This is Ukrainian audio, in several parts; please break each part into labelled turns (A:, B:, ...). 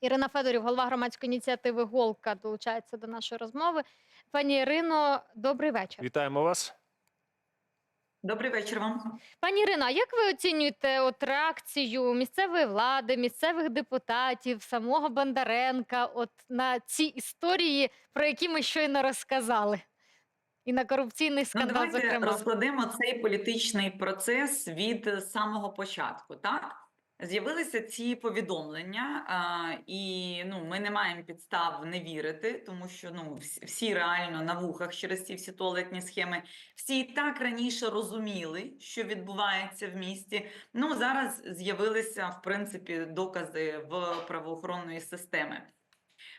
A: Ірина Федорів, голова громадської ініціативи Голка, долучається до нашої розмови. Пані Ірино, добрий вечір.
B: Вітаємо вас.
C: Добрий вечір вам.
A: Пані Ірино, а як ви оцінюєте от реакцію місцевої влади, місцевих депутатів, самого Бондаренка, от на ці історії, про які ми щойно розказали? І на корупційний
C: Ну,
A: скандал,
C: давайте
A: зокрема.
C: розкладемо цей політичний процес від самого початку. Так з'явилися ці повідомлення, а, і ну ми не маємо підстав не вірити, тому що ну всі, реально на вухах через ці всі туалетні схеми. Всі і так раніше розуміли, що відбувається в місті. Ну зараз з'явилися в принципі докази в правоохоронної системи.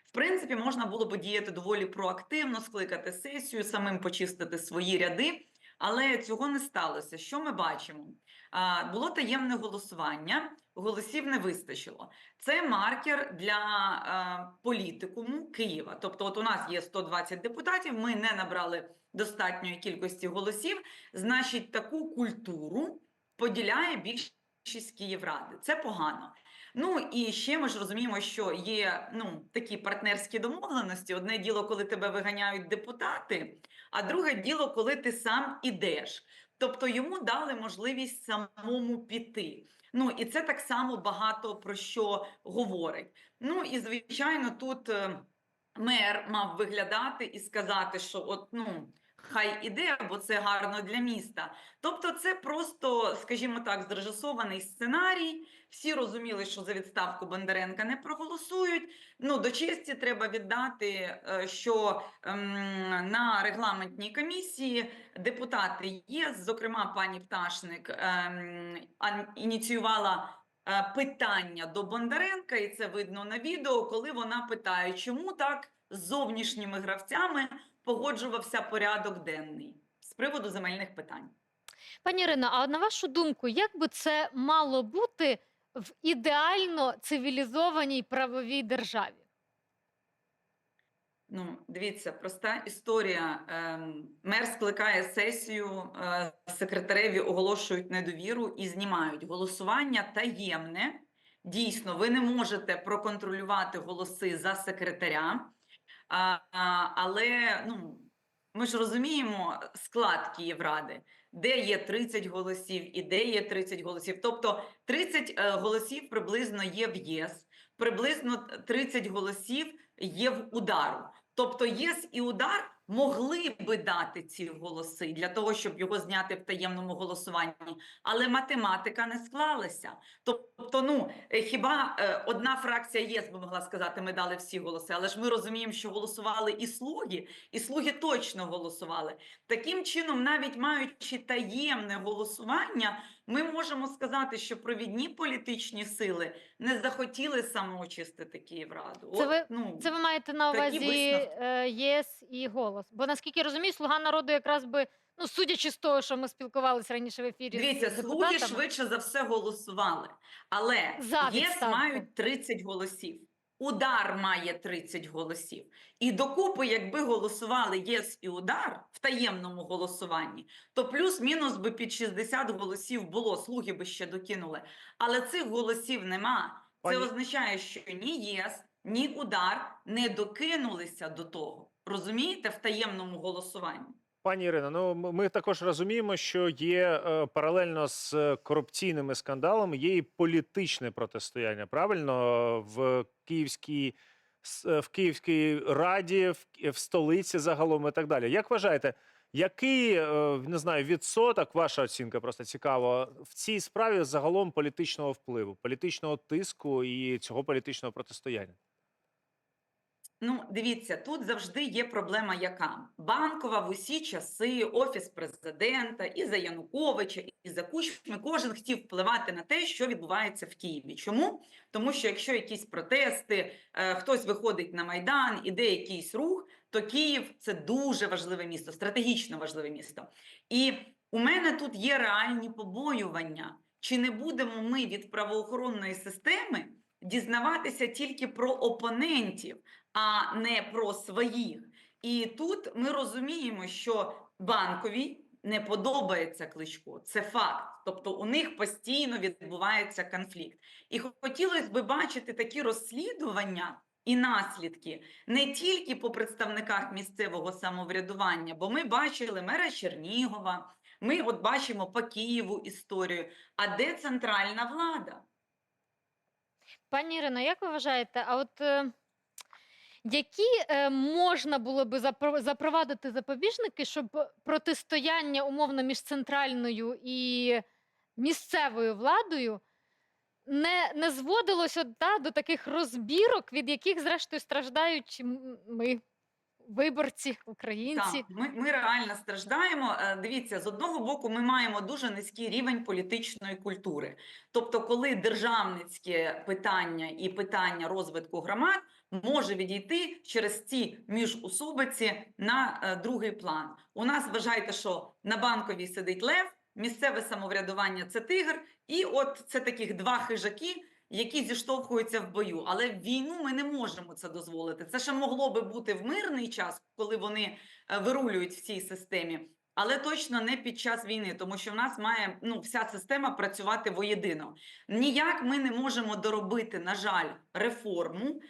C: В принципі, можна було б діяти доволі проактивно, скликати сесію, самим почистити свої ряди, але цього не сталося. Що ми бачимо? А, було таємне голосування, голосів не вистачило. Це маркер для а, політикуму Києва. Тобто, от у нас є 120 депутатів, ми не набрали достатньої кількості голосів. Значить, таку культуру поділяє більшість Київради. Це погано. Ну і ще ми ж розуміємо, що є ну такі партнерські домовленості. Одне діло, коли тебе виганяють депутати, а друге діло, коли ти сам ідеш. Тобто йому дали можливість самому піти. Ну і це так само багато про що говорить. Ну і звичайно, тут е, мер мав виглядати і сказати, що от ну. Хай іде, бо це гарно для міста. Тобто, це просто, скажімо так, зрежисований сценарій. Всі розуміли, що за відставку Бондаренка не проголосують. Ну до честі треба віддати, е, що ем, на регламентній комісії депутати є. Зокрема, пані Пташник ем, ініціювала. е, Питання до Бондаренка, і це видно на відео, коли вона питає, чому так з зовнішніми гравцями погоджувався порядок денний з приводу земельних питань.
A: Пані Ірино, а на вашу думку, як би це мало бути в ідеально цивілізованій правовій державі?
C: Ну, дивіться, проста історія. Ем, Мер скликає сесію, е, секретареві оголошують недовіру і знімають голосування таємне. Дійсно, ви не можете проконтролювати голоси за секретаря, а, але ну, ми ж розуміємо склад Київради, де є 30 голосів і де є 30 голосів. Тобто 30 е, голосів приблизно є в ЄС, приблизно 30 голосів є в удару. Тобто ЄС і удар могли би дати ці голоси для того, щоб його зняти в таємному голосуванні, але математика не склалася. Тобто, ну е, хіба е, одна фракція ЄС би могла сказати, ми дали всі голоси, але ж ми розуміємо, що голосували і слуги, і слуги точно голосували. Таким чином, навіть маючи таємне голосування, ми можемо сказати, що провідні політичні сили не захотіли самоочистити Київраду.
A: Це
C: От, ну,
A: Це ви маєте на увазі е, ЄС і голос. Бо наскільки я розумію, слуга народу якраз би, ну судячи з того, що ми спілкувалися раніше в ефірі.
C: Дивіться,
A: з
C: слуги швидше за все голосували, але
A: За
C: ЄС мають 30 голосів. Удар має 30 голосів. І докупи, якби голосували ЄС і удар в таємному голосуванні, то плюс-мінус би під 60 голосів було. Слуги би ще докинули. Але цих голосів нема. Це
B: Пані-
C: означає, що ні ЄС, ні удар не докинулися до того. Розумієте, в таємному голосуванні.
B: Пані Ірино, ну ми також розуміємо, що є е, паралельно з е, корупційними скандалами, є і політичне протистояння. Правильно в Київській е, в Київській раді, в, в столиці загалом і так далі. Як вважаєте, який не знаю відсоток, ваша оцінка просто цікаво в цій справі загалом політичного впливу, політичного тиску і цього політичного протистояння?
C: Ну, дивіться, тут завжди є проблема, яка банкова в усі часи, офіс президента, і за Януковича, і за Кучми, кожен хотів впливати на те, що відбувається в Києві. Чому? Тому що якщо якісь протести, е, хтось виходить на майдан, іде якийсь рух, то Київ це дуже важливе місто, стратегічно важливе місто. І у мене тут є реальні побоювання. Чи не будемо ми від правоохоронної системи дізнаватися тільки про опонентів, а не про своїх? І тут ми розуміємо, що банковій не подобається Кличко. Це факт. Тобто у них постійно відбувається конфлікт. І хотілося б бачити такі розслідування і наслідки не тільки по представниках місцевого самоврядування, бо ми бачили мера Чернігова, ми от бачимо по Києву історію. А де центральна влада?
A: Пані Ірино, як ви вважаєте, а от е, які е, можна було би запро- запровадити запобіжники, щоб протистояння умовно між центральною і місцевою владою не, не зводилося та, до таких розбірок, від яких, зрештою, страждають ми, виборці, українці?
C: Так, ми, ми реально страждаємо. Е, Дивіться, з одного боку, ми маємо дуже низький рівень політичної культури. Тобто, коли державницьке питання і питання розвитку громад може відійти через ці міжусобиці на е, другий план. У нас вважайте, що на банковій сидить лев, місцеве самоврядування це тигр, і от це таких два хижаки. Які зіштовхуються в бою, але в війну ми не можемо це дозволити. Це ще могло би бути в мирний час, коли вони е, вирулюють в цій системі, але точно не під час війни, тому що в нас має ну вся система працювати воєдино. Ніяк ми не можемо доробити, на жаль, реформу.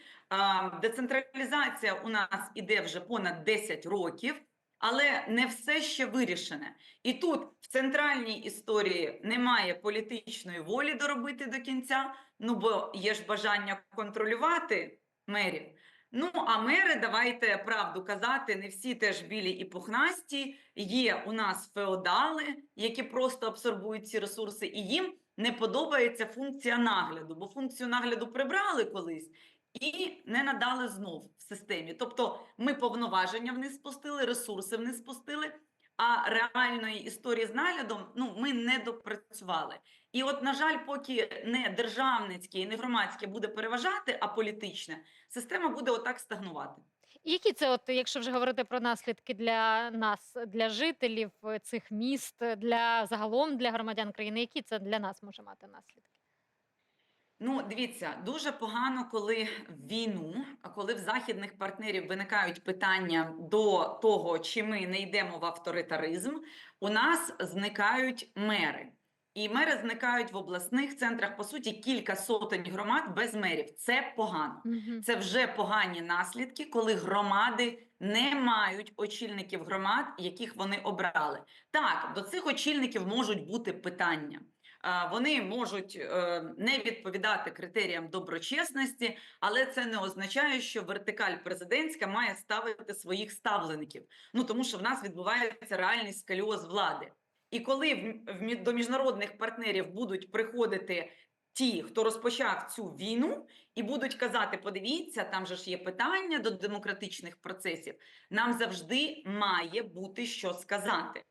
C: Децентралізація у нас іде вже понад 10 років. Але не все ще вирішене. І тут в центральній історії немає політичної волі доробити до кінця. Ну бо є ж бажання контролювати мерів. Ну а мери, давайте правду казати, не всі теж білі і пухнасті. Є у нас феодали, які просто абсорбують ці ресурси, і їм не подобається функція нагляду, бо функцію нагляду прибрали колись. І не надали знов в системі. Тобто ми повноваження вниз спустили, ресурси вниз спустили, а реальної історії з наглядом ну, ми не допрацювали. І от, на жаль, поки не державницьке і не громадське буде переважати, а політичне, система буде отак стагнувати.
A: Які це, от, якщо вже говорити про наслідки для нас, для жителів цих міст, для загалом для громадян країни, які це для нас може мати наслідки?
C: Ну, дивіться, дуже погано, коли в війну, а коли в західних партнерів виникають питання до того, чи ми не йдемо в авторитаризм, у нас зникають мери. І мери зникають в обласних центрах, по суті, кілька сотень громад без мерів. Це погано.
A: Мгм.
C: Це вже погані наслідки, коли громади не мають очільників громад, яких вони обрали. Так, до цих очільників можуть бути питання. Вони можуть е, не відповідати критеріям доброчесності, але це не означає, що вертикаль президентська має ставити своїх ставлеників. Ну тому що в нас відбувається реальний скаліоз влади. І коли в, до міжнародних партнерів будуть приходити ті, хто розпочав цю війну, і будуть казати: подивіться, там же ж є питання до демократичних процесів. Нам завжди має бути що сказати.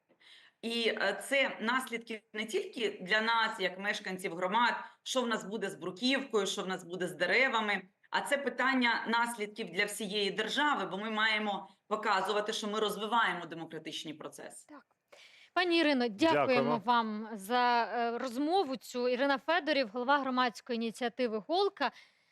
C: І е, це наслідки не тільки для нас, як мешканців громад, що в нас буде з бруківкою, що в нас буде з деревами. А це питання наслідків для всієї держави, бо ми маємо показувати, що ми розвиваємо демократичні процеси.
A: Пані Ірино, дякуємо,
B: Дякуємо.
A: вам за е, розмову. Цю Ірина Федорів, голова громадської ініціативи Голка.